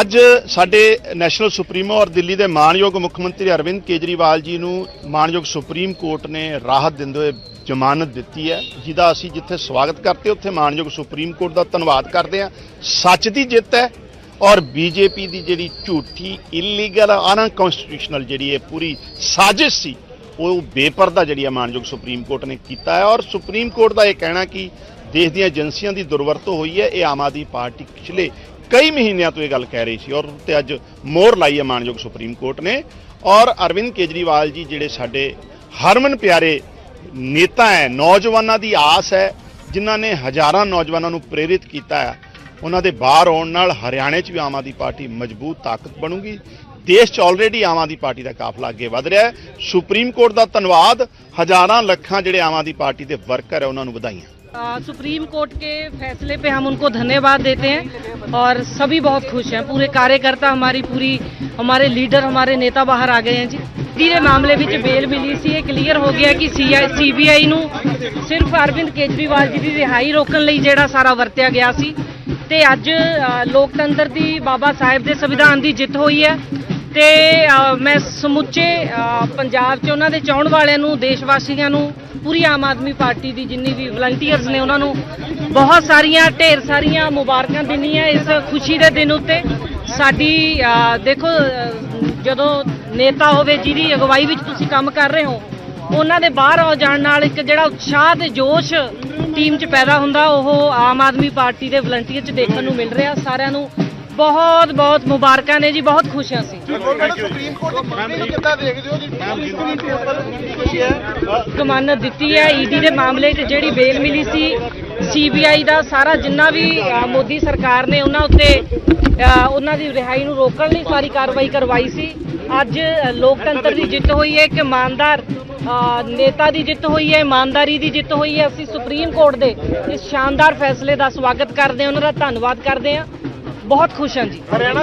ਅੱਜ ਸਾਡੇ national supremo ਔਰ ਦਿੱਲੀ ਦੇ ਮਾਨਯੋਗ ਮੁੱਖ ਮੰਤਰੀ ਅਰਵਿੰਦ ਕੇਜਰੀਵਾਲ ਜੀ ਨੂੰ ਮਾਨਯੋਗ ਸੁਪਰੀਮ ਕੋਰਟ ਨੇ ਰਾਹਤ ਦਿੰਦੇ ਹੋਏ ਜ਼ਮਾਨਤ ਦਿੱਤੀ ਹੈ, ਜਿਹਦਾ ਅਸੀਂ ਜਿੱਥੇ ਸਵਾਗਤ ਕਰਦੇ ਉੱਥੇ ਮਾਨਯੋਗ ਸੁਪਰੀਮ ਕੋਰਟ ਦਾ ਧੰਨਵਾਦ ਕਰਦੇ ਹਾਂ। ਸੱਚ ਦੀ ਜਿੱਤ ਹੈ ਔਰ ਬੀਜੇਪੀ ਦੀ ਜਿਹੜੀ ਝੂਠੀ ਇਲੀਗਲ ਅਨਕਨਸਟੀਟਿਊਸ਼ਨਲ ਜਿਹੜੀ ਇਹ ਪੂਰੀ ਸਾਜ਼ਿਸ਼ ਸੀ, ਉਹ ਬੇਪਰਦਾ ਜਿਹੜੀ ਹੈ ਮਾਨਯੋਗ ਸੁਪਰੀਮ ਕੋਰਟ ਨੇ ਕੀਤਾ ਹੈ। ਔਰ ਸੁਪਰੀਮ ਕੋਰਟ ਦਾ ਇਹ ਕਹਿਣਾ ਕਿ ਦੇਸ਼ ਦੀਆਂ ਏਜੰਸੀਆਂ ਦੀ ਦੁਰਵਰਤੋਂ ਹੋਈ ਹੈ, ਇਹ ਆਮ ਆਦਮੀ ਪਾਰਟੀ ਪਿਛਲੇ ਕਈ ਮਹੀਨਿਆਂ ਤੋਂ ਇਹ ਗੱਲ ਕਹਿ ਰਹੀ ਸੀ ਔਰ ਉੱਤੇ ਅੱਜ ਮੋਹਰ ਲਾਈ ਹੈ ਮਾਨਯੋਗ ਸੁਪਰੀਮ ਕੋਰਟ ਨੇ ਔਰ ਅਰਵਿੰਦ ਕੇਜਰੀਵਾਲ ਜੀ ਜਿਹੜੇ ਸਾਡੇ ਹਰਮਨ ਪਿਆਰੇ ਨੇਤਾ ਹੈ ਨੌਜਵਾਨਾਂ ਦੀ ਆਸ ਹੈ ਜਿਨ੍ਹਾਂ ਨੇ ਹਜ਼ਾਰਾਂ ਨੌਜਵਾਨਾਂ ਨੂੰ ਪ੍ਰੇਰਿਤ ਕੀਤਾ ਹੈ ਉਹਨਾਂ ਦੇ ਬਾਹਰ ਆਉਣ ਨਾਲ ਹਰਿਆਣੇ 'ਚ ਵੀ ਆਮ ਆਦਮੀ ਪਾਰਟੀ ਮਜ਼ਬੂਤ ਤਾਕਤ ਬਣੂਗੀ ਦੇਸ਼ 'ਚ ਆਲਰੇਡੀ ਆਮ ਆਦਮੀ ਪਾਰਟੀ ਦਾ ਕਾਫਲਾ ਅੱਗੇ ਵਧ ਰਿਹਾ ਹੈ ਸੁਪਰੀਮ ਕੋਰਟ ਦਾ ਧੰਨਵਾਦ ਹਜ਼ਾਰਾਂ ਲੱਖਾਂ ਜਿਹੜੇ ਆਮ ਆਦਮੀ ਪਾਰਟੀ ਦੇ ਵਰਕਰ ਹੈ ਉਹਨਾਂ ਨੂੰ ਵਧਾਈਆਂ आ, सुप्रीम कोर्ट के फैसले पे हम उनको धन्यवाद देते हैं और सभी बहुत खुश हैं पूरे कार्यकर्ता हमारी पूरी हमारे लीडर हमारे नेता बाहर आ गए हैं जी ਧੀਰੇ ਮਾਮਲੇ ਵਿੱਚ ਬੇਲ ਮਿਲੀ ਸੀ ਇਹ ਕਲੀਅਰ ਹੋ ਗਿਆ ਕਿ ਸੀਬੀਆਈ ਨੂੰ ਸਿਰਫ ਅਰਵਿੰਦ ਕੇਜਰੀਵਾਲ ਜੀ ਦੀ ਰਿਹਾਈ ਰੋਕਣ ਲਈ ਜਿਹੜਾ ਸਾਰਾ ਵਰਤਿਆ ਗਿਆ ਸੀ ਤੇ ਅੱਜ ਅ, ਲੋਕਤੰਤਰ ਦੀ ਬਾਬਾ ਸਾਹਿਬ ਦੇ ਸੰਵਿਧਾਨ ਦੀ ਜਿੱਤ ਹੋਈ ਹੈ ਤੇ ਮੈਂ ਸਮੁੱਚੇ ਪੰਜਾਬ 'ਚ ਉਹਨਾਂ ਦੇ ਚਾਹਣ ਵਾਲਿਆਂ ਨੂੰ ਦੇਸ਼ ਵਾਸੀਆਂ ਨੂੰ, ਪੂਰੀ ਆਮ ਆਦਮੀ ਪਾਰਟੀ ਦੀ ਜਿੰਨੀ ਵੀ ਵਲੰਟੀਅਰਸ ਨੇ ਉਹਨਾਂ ਨੂੰ, ਬਹੁਤ ਸਾਰੀਆਂ, ਢੇਰ ਸਾਰੀਆਂ ਮੁਬਾਰਕਾਂ ਦਿੰਦੀ ਹੈ ਇਸ ਖੁਸ਼ੀ ਦੇ ਦਿਨ ਉੱਤੇ। ਸਾਡੀ ਦੇਖੋ ਜਦੋਂ ਨੇਤਾ ਹੋਵੇ, ਜਿਹਦੀ ਅਗਵਾਈ ਵਿੱਚ ਤੁਸੀਂ ਕੰਮ ਕਰ ਰਹੇ ਹੋ, ਉਹਨਾਂ ਦੇ ਬਾਹਰ ਆ ਜਾਣ ਨਾਲ ਇੱਕ ਜਿਹੜਾ ਉਤਸ਼ਾਹ ਤੇ ਜੋਸ਼ ਟੀਮ 'ਚ ਪੈਦਾ ਹੁੰਦਾ, ਉਹ ਆਮ ਆਦਮੀ ਪਾਰਟੀ ਦੇ ਵਲੰਟੀਅਰ 'ਚ ਦੇਖਣ ਨੂੰ ਮਿਲ ਰਿਹਾ, ਸਾਰਿਆਂ ਨੂੰ ਬਹੁਤ ਬਹੁਤ ਮੁਬਾਰਕਾਂ ਨੇ ਜੀ ਬਹੁਤ ਖੁਸ਼ ਹਾਂ ਅਸੀਂ। ਸੁਪਰੀਮ ਕੋਰਟ ਦੀ ਫੈਸਲੇ ਨੂੰ ਕਿੱਦਾਂ ਦੇਖਦੇ ਹੋ? ਜੀ ਸੁਪਰੀਮ ਕੋਰਟ ਵੱਲੋਂ ਕੀ ਹੈ। ਜ਼ਮਾਨਤ ਦਿੱਤੀ ਹੈ ਈਡੀ ਦੇ ਮਾਮਲੇ 'ਚ ਜਿਹੜੀ ਬੇਲ ਮਿਲੀ ਸੀ ਸੀਬੀਆਈ ਦਾ ਸਾਰਾ ਜਿੰਨਾ ਵੀ ਮੋਦੀ ਸਰਕਾਰ ਨੇ ਉਹਨਾਂ ਉੱਤੇ ਉਹਨਾਂ ਦੀ ਰਿਹਾਈ ਨੂੰ ਰੋਕਣ ਲਈ ਸਾਰੀ ਕਾਰਵਾਈ ਕਰਵਾਈ ਸੀ। ਅੱਜ ਲੋਕਤੰਤਰ ਦੀ ਜਿੱਤ ਹੋਈ ਹੈ ਇੱਕ ਇਮਾਨਦਾਰ ਨੇਤਾ ਦੀ ਜਿੱਤ ਹੋਈ ਹੈ ਇਮਾਨਦਾਰੀ ਦੀ ਜਿੱਤ ਹੋਈ ਹੈ। ਅਸੀਂ ਸੁਪਰੀਮ ਕੋਰਟ ਦੇ ਇਸ ਸ਼ਾਨਦਾਰ ਫੈਸਲੇ ਦਾ ਸਵਾਗਤ ਕਰਦੇ ਹਾਂ ਉਹਨਾਂ ਦਾ ਧੰਨਵਾਦ ਕਰਦੇ ਹਾਂ। ਬਹੁਤ ਖੁਸ਼ ਹਾਂ ਜੀ। ਹਰਿਆਣਾ